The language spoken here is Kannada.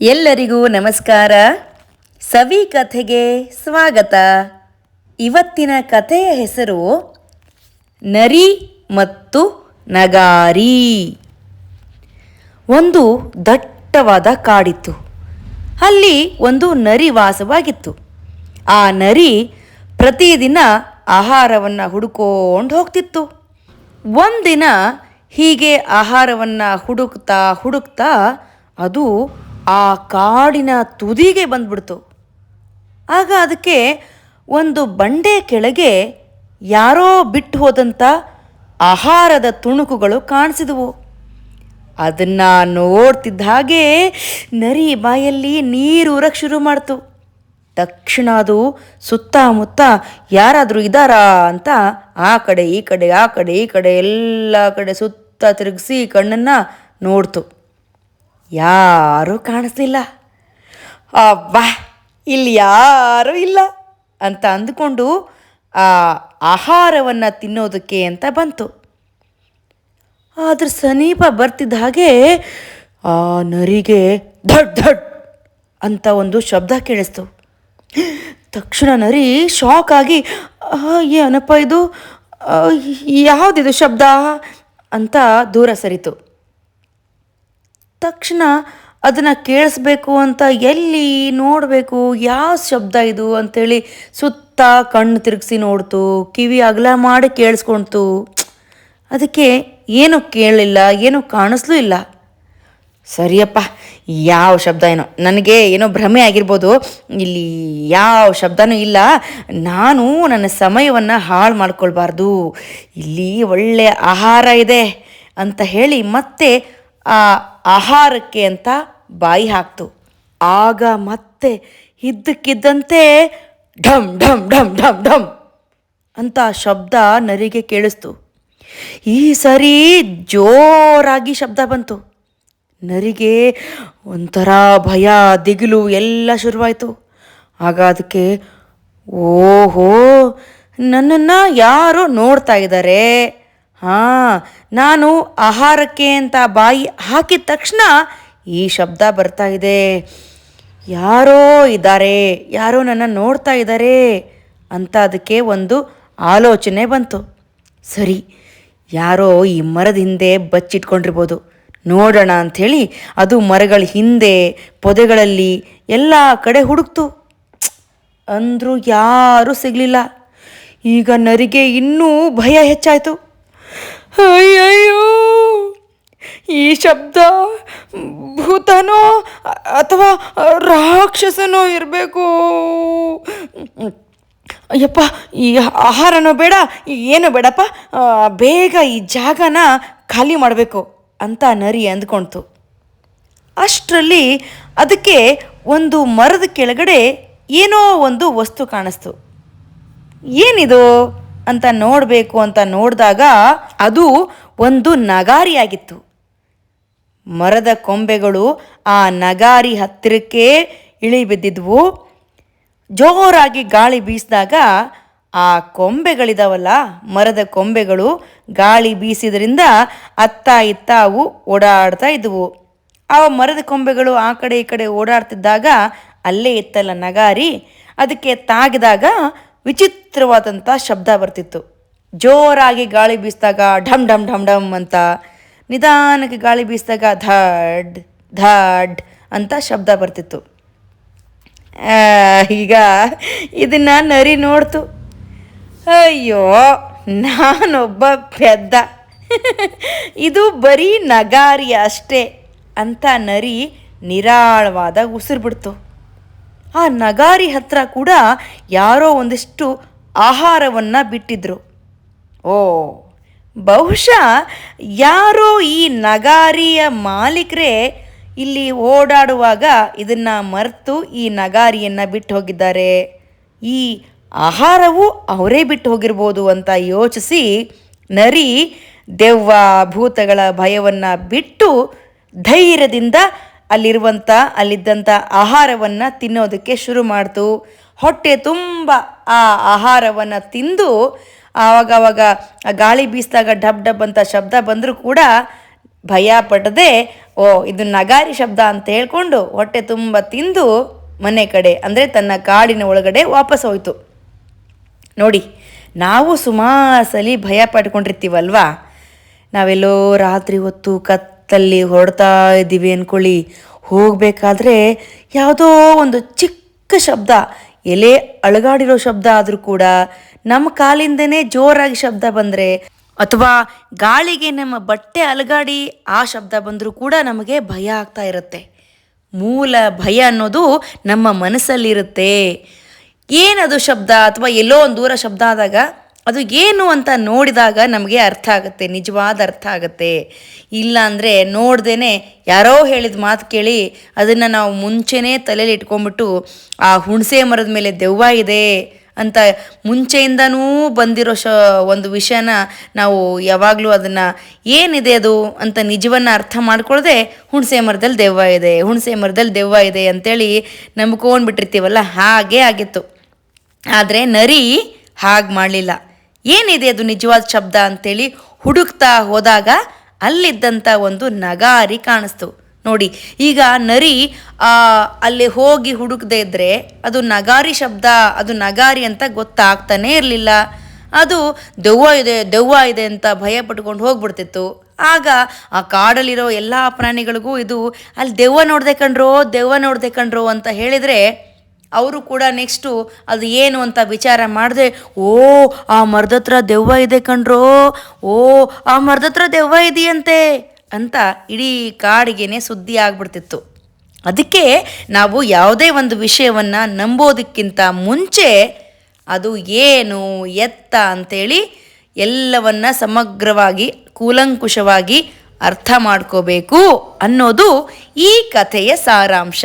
ಎಲ್ಲರಿಗೂ ನಮಸ್ಕಾರ. ಸವಿ ಕಥೆಗೆ ಸ್ವಾಗತ. ಇವತ್ತಿನ ಕಥೆಯ ಹೆಸರು ನರಿ ಮತ್ತು ನಗಾರಿ. ಒಂದು ದಟ್ಟವಾದ ಕಾಡಿತ್ತು. ಅಲ್ಲಿ ಒಂದು ನರಿ ವಾಸವಾಗಿತ್ತು. ಆ ನರಿ ಪ್ರತಿದಿನ ಆಹಾರವನ್ನು ಹುಡುಕೊಂಡು ಹೋಗ್ತಿತ್ತು. ಒಂದಿನ ಹೀಗೆ ಆಹಾರವನ್ನು ಹುಡುಕ್ತಾ ಹುಡುಕ್ತಾ ಅದು ಆ ಕಾಡಿನ ತುದಿಗೆ ಬಂದ್ಬಿಡ್ತು. ಆಗ ಅದಕ್ಕೆ ಒಂದು ಬಂಡೆ ಕೆಳಗೆ ಯಾರೋ ಬಿಟ್ಟು ಹೋದಂಥ ಆಹಾರದ ತುಣುಕುಗಳು ಕಾಣಿಸಿದವು. ಅದನ್ನ ನೋಡ್ತಿದ್ದ ಹಾಗೆ ನರಿ ಬಾಯಲ್ಲಿ ನೀರು ಊರಕ್ಕೆ ಶುರು ಮಾಡ್ತು. ತಕ್ಷಣ ಅದು ಸುತ್ತಮುತ್ತ ಯಾರಾದರೂ ಇದ್ದಾರಾ ಅಂತ ಆ ಕಡೆ ಈ ಕಡೆ, ಆ ಕಡೆ ಈ ಕಡೆ, ಎಲ್ಲ ಕಡೆ ಸುತ್ತ ತಿರುಗಿಸಿ ಕಣ್ಣನ್ನು ನೋಡ್ತು. ಯಾರೂ ಕಾಣಿಸ್ಲಿಲ್ಲ. ಅಬ್ಬಾ ಇಲ್ಲಿ ಯಾರೂ ಇಲ್ಲ ಅಂತ ಅಂದುಕೊಂಡು ಆ ಆಹಾರವನ್ನು ತಿನ್ನೋದಕ್ಕೆ ಅಂತ ಬಂತು. ಆದ್ರೆ ಸಮೀಪ ಬರ್ತಿದ್ದ ಹಾಗೆ ಆ ನರಿಗೆ ಧಡ್ ಧಡ್ ಅಂತ ಒಂದು ಶಬ್ದ ಕೇಳಿಸ್ತು. ತಕ್ಷಣ ನರಿ ಶಾಕ್ ಆಗಿ "ಆ, ಏನಪ್ಪ ಇದು? ಯಾವುದಿದು ಶಬ್ದ? ಅಂತ ದೂರ ಸರಿತು. ತಕ್ಷಣ ಅದನ್ನು ಕೇಳಿಸ್ಬೇಕು ಅಂತ ಎಲ್ಲಿ ನೋಡಬೇಕು, ಯಾವ ಶಬ್ದ ಇದು ಅಂಥೇಳಿ ಸುತ್ತ ಕಣ್ಣು ತಿರುಗಿಸಿ ನೋಡ್ತು, ಕಿವಿ ಅಗಲ ಮಾಡಿ ಕೇಳಿಸ್ಕೊಳ್ತು ಅದಕ್ಕೆ ಏನು ಕೇಳಲಿಲ್ಲ, ಏನು ಕಾಣಿಸ್ಲೂ ಇಲ್ಲ. ಸರಿಯಪ್ಪ, ಯಾವ ಶಬ್ದ ಏನೋ. ನನಗೆ ಏನೋ ಭ್ರಮೆ ಆಗಿರ್ಬೋದು. ಇಲ್ಲಿ ಯಾವ ಶಬ್ದನೂ ಇಲ್ಲ. ನಾನು ನನ್ನ ಸಮಯವನ್ನು ಹಾಳು ಮಾಡ್ಕೊಳ್ಬಾರ್ದು. ಇಲ್ಲಿ ಒಳ್ಳೆಯ ಆಹಾರ ಇದೆ ಅಂತ ಹೇಳಿ ಮತ್ತೆ ಆ ಆಹಾರಕ್ಕೆ ಅಂತ ಬಾಯಿ ಹಾಕ್ತು. ಆಗ ಮತ್ತೆ ಇದ್ದಕ್ಕಿದ್ದಂತೆ ಢಮ್ ಢಮ್ ಢಮ್ ಢಮ್ ಢಮ್ ಅಂತ ಶಬ್ದ ನರಿಗೆ ಕೇಳಿಸ್ತು. ಈ ಸರಿ ಜೋರಾಗಿ ಶಬ್ದ ಬಂತು. ನರಿಗೆ ಒಂಥರ ಭಯ, ದಿಗಿಲು ಎಲ್ಲ ಶುರುವಾಯಿತು. ಆಗ ಅದಕ್ಕೆ, ಓಹೋ, ನನ್ನನ್ನು ಯಾರೋ ನೋಡ್ತಾ ಇದ್ದಾರೆ ಹಾಂ, ನಾನು ಆಹಾರಕ್ಕೆ ಅಂತ ಬಾಯಿ ಹಾಕಿದ ತಕ್ಷಣ ಈ ಶಬ್ದ ಬರ್ತಾ ಇದೆ. ಯಾರೋ ಇದ್ದಾರೆ ಯಾರೋ ನನ್ನ ನೋಡ್ತಾ ಇದ್ದಾರೆ ಅಂತ ಅದಕ್ಕೆ ಒಂದು ಆಲೋಚನೆ ಬಂತು. ಸರಿ, ಯಾರೋ ಈ ಮರದ ಹಿಂದೆ ಬಚ್ಚಿಟ್ಕೊಂಡಿರ್ಬೋದು. ನೋಡೋಣ ಅಂಥೇಳಿ ಅದು ಮರಗಳ ಹಿಂದೆ, ಪೊದೆಗಳಲ್ಲಿ ಎಲ್ಲ ಕಡೆ ಹುಡುಕ್ತು. ಅಂದರೂ ಯಾರೂ ಸಿಗಲಿಲ್ಲ. ಈಗ ನರಿಗೆ ಇನ್ನೂ ಭಯ ಹೆಚ್ಚಾಯಿತು. ಅಯ್ಯಯ್ಯೋ, ಈ ಶಬ್ದ ಭೂತನೋ ಅಥವಾ ರಾಕ್ಷಸನೋ ಇರಬೇಕು. ಅಯ್ಯಪ್ಪ ಈ ಆಹಾರನೋ ಬೇಡ ಏನೋ ಬೇಡಪ್ಪ. ಬೇಗ ಈ ಜಾಗನ ಖಾಲಿ ಮಾಡಬೇಕು ಅಂತ ನರಿ ಅಂದ್ಕೊಳ್ತು ಅಷ್ಟರಲ್ಲಿ ಅದಕ್ಕೆ ಒಂದು ಮರದ ಕೆಳಗಡೆ ಏನೋ ಒಂದು ವಸ್ತು ಕಾಣಿಸ್ತು. ಏನಿದು? ಅಂತ ನೋಡಬೇಕು ಅಂತ ನೋಡಿದಾಗ ಅದು ಒಂದು ನಗಾರಿಯಾಗಿತ್ತು. ಮರದ ಕೊಂಬೆಗಳು ಆ ನಗಾರಿ ಹತ್ತಿರಕ್ಕೆ ಇಳಿಬಿದ್ದಿದ್ವು. ಜೋರಾಗಿ ಗಾಳಿ ಬೀಸಿದಾಗ ಆ ಕೊಂಬೆಗಳಿದಾವಲ್ಲ, ಮರದ ಕೊಂಬೆಗಳು ಗಾಳಿ ಬೀಸಿದ್ರಿಂದ ಅತ್ತ ಇತ್ತ ಅವು ಓಡಾಡ್ತಾ ಇದ್ವು. ಆ ಮರದ ಕೊಂಬೆಗಳು ಆ ಕಡೆ ಈ ಕಡೆ ಓಡಾಡ್ತಿದ್ದಾಗ ಅಲ್ಲೇ ಇತ್ತಲ್ಲ ನಗಾರಿ. ಅದಕ್ಕೆ ತಾಗಿದಾಗ ವಿಚಿತ್ರವಾದಂಥ ಶಬ್ದ ಬರ್ತಿತ್ತು. ಜೋರಾಗಿ ಗಾಳಿ ಬೀಸಿದಾಗ ಢಮ್ ಢಮ್ ಢಮ್ ಢಮ್ ಅಂತ, ನಿಧಾನಕ್ಕೆ ಗಾಳಿ ಬೀಸಿದಾಗ ಧಡ್ ಧಡ್ ಅಂತ ಶಬ್ದ ಬರ್ತಿತ್ತು. ಈಗ ಇದನ್ನು ನರಿ ನೋಡ್ತು. ಅಯ್ಯೋ, ನಾನೊಬ್ಬ ಪೆದ್ದ. ಇದು ಬರೀ ನಗಾರಿ ಅಷ್ಟೇ ಅಂತ ನರಿ ನಿರಾಳವಾದ ಉಸಿರು ಬಿಡ್ತು. ಆ ನಗಾರಿ ಹತ್ರ ಕೂಡ ಯಾರೋ ಒಂದಿಷ್ಟು ಆಹಾರವನ್ನು ಬಿಟ್ಟಿದ್ರು. ಓ, ಬಹುಶಃ ಯಾರೋ ಈ ನಗಾರಿಯ ಮಾಲೀಕರೇ ಇಲ್ಲಿ ಓಡಾಡುವಾಗ ಇದನ್ನು ಮರೆತು ಈ ನಗಾರಿಯನ್ನು ಬಿಟ್ಟು ಹೋಗಿದ್ದಾರೆ. ಈ ಆಹಾರವು ಅವರೇ ಬಿಟ್ಟು ಹೋಗಿರ್ಬೋದು ಅಂತ ಯೋಚಿಸಿ ನರಿ ದೆವ್ವ ಭೂತಗಳ ಭಯವನ್ನು ಬಿಟ್ಟು ಧೈರ್ಯದಿಂದ ಅಲ್ಲಿರುವಂಥ ಅಲ್ಲಿದ್ದಂಥ ಆಹಾರವನ್ನು ತಿನ್ನೋದಕ್ಕೆ ಶುರು ಮಾಡ್ತು. ಹೊಟ್ಟೆ ತುಂಬ ಆ ಆಹಾರವನ್ನು ತಿಂದು, ಆವಾಗವಾಗ ಗಾಳಿ ಬೀಸಿದಾಗ ಡಬ್ ಡಬ್ ಅಂತ ಶಬ್ದ ಬಂದರೂ ಕೂಡ ಭಯ ಪಡದೆ, ಓ, ಇದು ನಗಾರಿ ಶಬ್ದ ಅಂತ ಹೇಳ್ಕೊಂಡು ಹೊಟ್ಟೆ ತುಂಬ ತಿಂದು ಮನೆ ಕಡೆ, ಅಂದರೆ ತನ್ನ ಕಾಡಿನ ಒಳಗಡೆ ವಾಪಸ್ ಹೋಯ್ತು. ನೋಡಿ, ನಾವು ಸುಮಾರು ಸಲ ಭಯ ಪಡ್ಕೊಂಡಿರ್ತೀವಲ್ವಾ? ನಾವೆಲ್ಲೋ ರಾತ್ರಿ ಹೊತ್ತು ಕತ್ತಲ್ಲಿ ಹೊರಡ್ತಾ ಇದ್ದೀವಿ ಅಂದ್ಕೊಳ್ಳಿ ಹೋಗಬೇಕಾದ್ರೆ ಯಾವುದೋ ಒಂದು ಚಿಕ್ಕ ಶಬ್ದ, ಎಲೆ ಅಳಗಾಡಿರೋ ಶಬ್ದ ಆದರೂ ಕೂಡ ನಮ್ಮ ಕಾಲಿಂದನೇ ಜೋರಾಗಿ ಶಬ್ದ ಬಂದರೆ ಅಥವಾ ಗಾಳಿಗೆ ನಮ್ಮ ಬಟ್ಟೆ ಅಲಗಾಡಿ ಆ ಶಬ್ದ ಬಂದರೂ ಕೂಡ ನಮಗೆ ಭಯ ಆಗ್ತಾ ಇರುತ್ತೆ. ಮೂಲ ಭಯ ಅನ್ನೋದು ನಮ್ಮ ಮನಸ್ಸಲ್ಲಿರುತ್ತೆ. ಏನದು ಶಬ್ದ ಅಥವಾ ಎಲ್ಲೋ ಒಂದು ದೂರ ಶಬ್ದ ಆದಾಗ? ಅದು ಏನು ಅಂತ ನೋಡಿದಾಗ ನಮಗೆ ಅರ್ಥ ಆಗುತ್ತೆ, ನಿಜವಾದ ಅರ್ಥ ಆಗುತ್ತೆ. ಇಲ್ಲ ಅಂದರೆ ನೋಡ್ದೇನೆ ಯಾರೋ ಹೇಳಿದ ಮಾತು ಕೇಳಿ ಅದನ್ನು ನಾವು ಮುಂಚೆನೇ ತಲೆಯಲ್ಲಿ ಇಟ್ಕೊಂಡ್ಬಿಟ್ಟು, ಆ ಹುಣಸೆ ಮರದ ಮೇಲೆ ದೆವ್ವ ಇದೆ ಅಂತ ಮುಂಚೆಯಿಂದನೂ ಬಂದಿರೋ ಶ, ಒಂದು ವಿಷಯನ ನಾವು ಯಾವಾಗಲೂ ಅದನ್ನು ಏನಿದೆ ಅದು ಅಂತ ನಿಜವನ್ನು ಅರ್ಥ ಮಾಡ್ಕೊಳ್ಳದೆ ಹುಣಸೆ ಮರದಲ್ಲಿ ದೆವ್ವ ಇದೆ, ಹುಣಸೆ ಮರದಲ್ಲಿ ದೆವ್ವ ಇದೆ ಅಂತೇಳಿ ನಂಬ್ಕೊಂಡ್ಬಿಟ್ಟಿರ್ತೀವಲ್ಲ, ಹಾಗೇ ಆಗಿತ್ತು. ಆದರೆ ನರಿ ಹಾಗೆ ಮಾಡಲಿಲ್ಲ. ಏನಿದೆ ಅದು ನಿಜವಾದ ಶಬ್ದ ಅಂತೇಳಿ ಹುಡುಕ್ತಾ ಹೋದಾಗ ಅಲ್ಲಿದ್ದಂಥ ಒಂದು ನಗಾರಿ ಕಾಣಿಸ್ತು. ನೋಡಿ, ಈಗ ನರಿ ಅಲ್ಲಿ ಹೋಗಿ ಹುಡುಕದೇ ಇದ್ದರೆ ಅದು ನಗಾರಿ ಶಬ್ದ, ಅದು ನಗಾರಿ ಅಂತ ಗೊತ್ತಾಗ್ತಾನೇ ಇರಲಿಲ್ಲ. ಅದು ದೆವ್ವ ಇದೆ ದೆವ್ವ ಇದೆ ಅಂತ ಭಯ ಪಟ್ಕೊಂಡು ಹೋಗ್ಬಿಡ್ತಿತ್ತು. ಆಗ ಆ ಕಾಡಲ್ಲಿರೋ ಎಲ್ಲ ಪ್ರಾಣಿಗಳಿಗೂ ಇದು, ಅಲ್ಲಿ ದೆವ್ವ ನೋಡ್ದೆ ಕಣ್ರೋ ದೆವ್ವ ನೋಡ್ದೆ ಕಣ್ರೋ ಅಂತ ಹೇಳಿದರೆ ಅವರು ಕೂಡ ನೆಕ್ಸ್ಟು ಅದು ಏನು ಅಂತ ವಿಚಾರ ಮಾಡಿದೆ, ಓ, ಆ ಮರ್ದ ಹತ್ರ ದೆವ್ವ ಇದೆ ಕಣ್ರೋ, ಓ, ಆ ಮರ್ದ ಹತ್ರ ದೆವ್ವ ಇದೆಯಂತೆ ಅಂತ ಇಡೀ ಕಾಡಿಗೆನೆ ಸುದ್ದಿ ಆಗ್ಬಿಡ್ತಿತ್ತು. ಅದಕ್ಕೆ ನಾವು ಯಾವುದೇ ಒಂದು ವಿಷಯವನ್ನು ನಂಬೋದಕ್ಕಿಂತ ಮುಂಚೆ ಅದು ಏನು ಎತ್ತ ಅಂತೇಳಿ ಎಲ್ಲವನ್ನ ಸಮಗ್ರವಾಗಿ, ಕೂಲಂಕುಷವಾಗಿ ಅರ್ಥ ಮಾಡ್ಕೋಬೇಕು ಅನ್ನೋದು ಈ ಕಥೆಯ ಸಾರಾಂಶ.